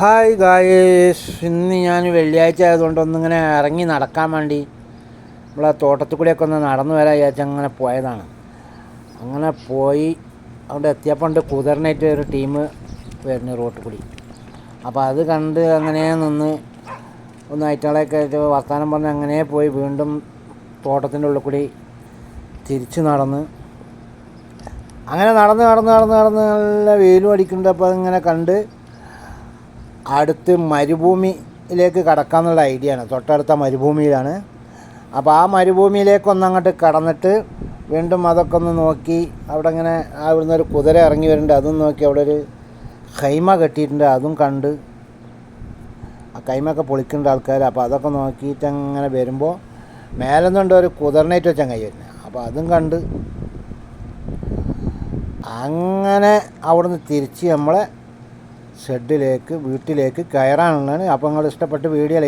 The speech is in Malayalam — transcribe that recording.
ഹായ് ഗായേഷ് ഇന്ന് ഞാൻ വെള്ളിയാഴ്ച ആയതുകൊണ്ട് ഒന്നിങ്ങനെ ഇറങ്ങി നടക്കാൻ വേണ്ടി നമ്മളെ തോട്ടത്തിൽ കൂടിയൊക്കെ ഒന്ന് നടന്നു വരാൻ വിചാരിച്ച അങ്ങനെ പോയതാണ്. അങ്ങനെ പോയി അവിടെ എത്തിയപ്പോൾ ഉണ്ട് കുതിരനായിട്ട് ഒരു ടീം വരുന്നു റോട്ടിൽ കൂടി. അപ്പോൾ അത് കണ്ട് അങ്ങനെ നിന്ന് ഒന്ന് അയറ്റാളെയൊക്കെ ആയിട്ട് വർത്തമാനം പറഞ്ഞ് അങ്ങനെ പോയി വീണ്ടും തോട്ടത്തിന്റെ ഉള്ളിൽ കൂടി തിരിച്ച് നടന്ന് അങ്ങനെ നടന്ന് നടന്ന് നടന്ന് നടന്ന് നല്ല വെയിലും അടിക്കുന്നുണ്ട്. അപ്പോൾ അതിങ്ങനെ കണ്ട് അടുത്ത് മരുഭൂമിയിലേക്ക് കടക്കാന്നുള്ള ഐഡിയ ആണ് തൊട്ടടുത്ത മരുഭൂമിയിലാണ്. അപ്പോൾ ആ മരുഭൂമിയിലേക്കൊന്ന് ഒന്നങ്ങോട്ട് കടന്നിട്ട് വീണ്ടും അതൊക്കെ ഒന്ന് നോക്കി അവിടെ ഇങ്ങനെ അവിടുന്ന് ഒരു കുതിര ഇറങ്ങി വരുന്നുണ്ട് അതും നോക്കി അവിടെ ഒരു ഹൈമ കെട്ടിയിട്ടുണ്ട്. അതും കണ്ട് ആ കൈമൊക്കെ പൊളിക്കുന്നുണ്ട് ആൾക്കാർ അപ്പോൾ അതൊക്കെ നോക്കിയിട്ട് അങ്ങനെ വരുമ്പോൾ മേലെ നിന്നുണ്ട് ഒരു കുതിർനേറ്റ് വെച്ചാൽ കൈ വരുന്നത് അപ്പോൾ അതും കണ്ട് അങ്ങനെ അവിടുന്ന് തിരിച്ച് നമ്മളെ ഷെഡിലേക്ക് വീട്ടിലേക്ക് കയറാനുള്ളതാണ്. അപ്പോൾ നിങ്ങൾ ഇഷ്ടപ്പെട്ട് വീഡിയോ